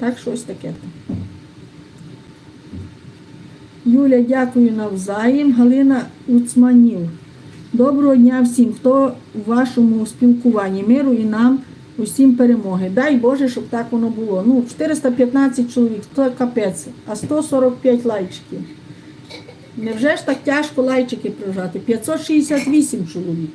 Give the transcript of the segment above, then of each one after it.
Так що ось таке. Юля, дякую навзаєм. Галина Уцманів. Доброго дня всім, хто у вашому спілкуванні миру і нам усім перемоги. Дай Боже, щоб так воно було. Ну, 415 чоловік, то капець, а 145 лайчиків. Невже ж так тяжко лайчики прожати? 568 чоловік.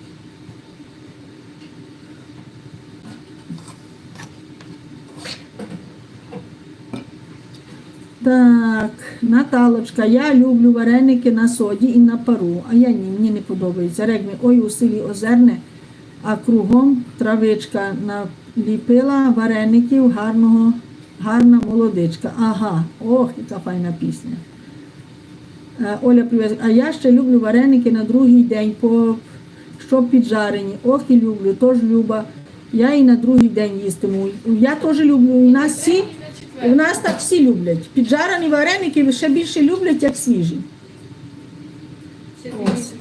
Так, Наталочка, я люблю вареники на соді і на пару, а я ні, мені не подобається. Регми, ой, у селі Озерне, а кругом травичка наліпила вареників гарного, гарна молодичка. Ага, ох, яка файна пісня. Е, Оля привез, а я ще люблю вареники на другий день, по, щоб піджарені. Ох і люблю, тож люба. Я і на другий день їстиму. Я теж люблю. У нас всі, у нас так всі люблять. Піджарені вареники ще більше люблять, як свіжі. Ось.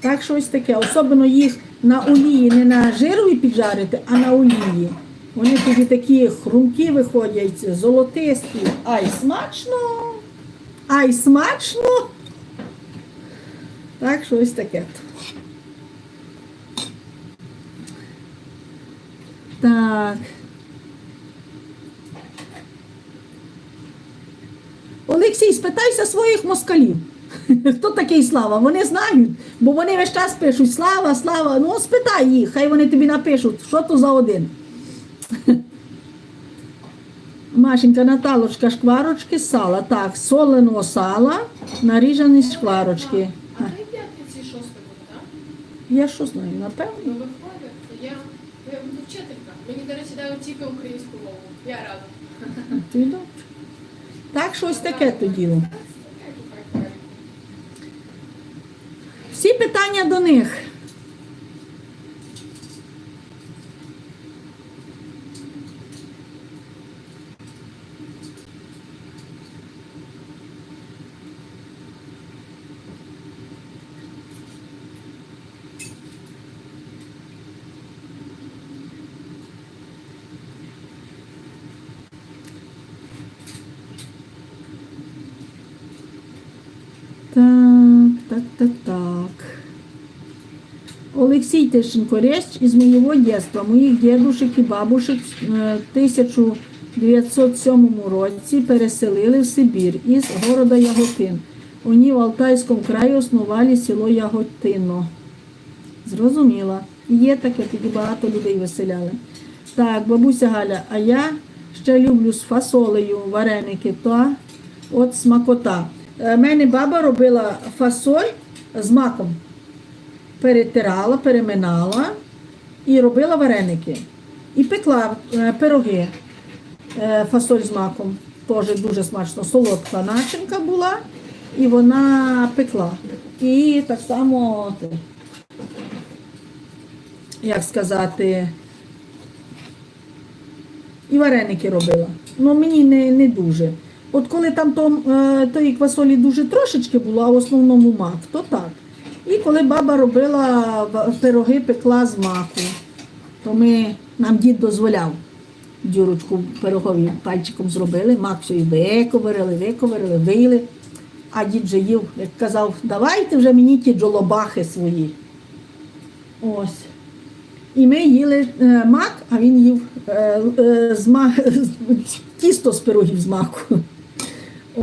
Так що ось таке. Особливо їх на олії, не на жирові піджарити, а на олії. Вони тоді такі хрумкі виходять, золотисті. Ай, смачно! Ай, смачно! Так що ось таке. Так. Олексій, спитайся своїх москалів. Хто такий Слава? Вони знають, бо вони весь час пишуть Слава, Слава. Ну, спитай їх, хай вони тобі напишуть, що то за один. Машенька, Наталочка, шкварочки з сала. Так, соленого сала, наріжані шкварочки. А ти п'ятниці шосте буде, так? Я що знаю, напевно. Ну виходить. Я, я буду вчителька. Мені, до речі, дають тільки українську мову. Я рада. Ти добре. Так, що ось таке то діло. Всі питання до них. Так, так, так, так. Олексій Тищенко, речь из моего детства, моїх дідушек і бабушек в е, 1907 році переселили в Сибір із города Яготин. Вони в Алтайському краї основали село Яготино. Зрозуміла. Є таке, тоді багато людей виселяли. Так, бабуся Галя, а я ще люблю з фасолею вареники та от смакота. У мене баба робила фасоль з маком. Перетирала, переминала і робила вареники. І пекла е, пироги, е, фасоль з маком. Теж дуже смачно. Солодка начинка була, і вона пекла. І так само, як сказати, і вареники робила. Ну мені не, не дуже. От коли там е, тої квасолі дуже трошечки було, а в основному мак, то так. І коли баба робила пироги, пекла з маку, то ми, нам дід дозволяв дюрочку пирогові пальчиком зробили, мак все і виковирили, виковирили, вийли. А дід же їв, як казав, давайте вже мені ті джолобахи свої. Ось. І ми їли е, мак, а він їв е, е, з ма... тісто з пирогів з маку.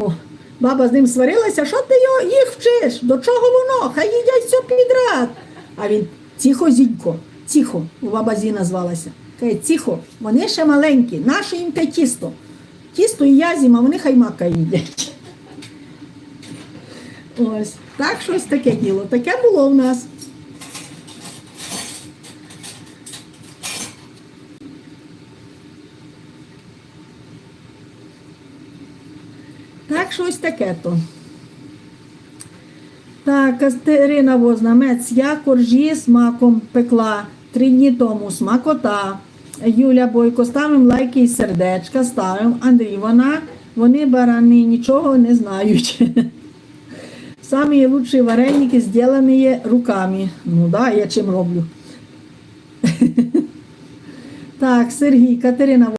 О, баба з ним сварилася, що ти його їх вчиш? До чого воно? Хай їдять все підряд. А він тихо, зінько, тихо, баба Зіна звалася. Каже, тихо, вони ще маленькі, наше їм те тісто. Тісто і я а вони хай мака їдять. Ось, так щось таке діло. Таке було в нас. Так, щось таке то. Так, Катерина Вознамець, я коржі з маком пекла три дні тому, смакота. Юля Бойко, ставимо лайки і сердечка, ставимо. Андрій, вона, вони барани нічого не знають. Самі лучші вареники зроблені руками. Ну да, я чим роблю. Так, Сергій, Катерина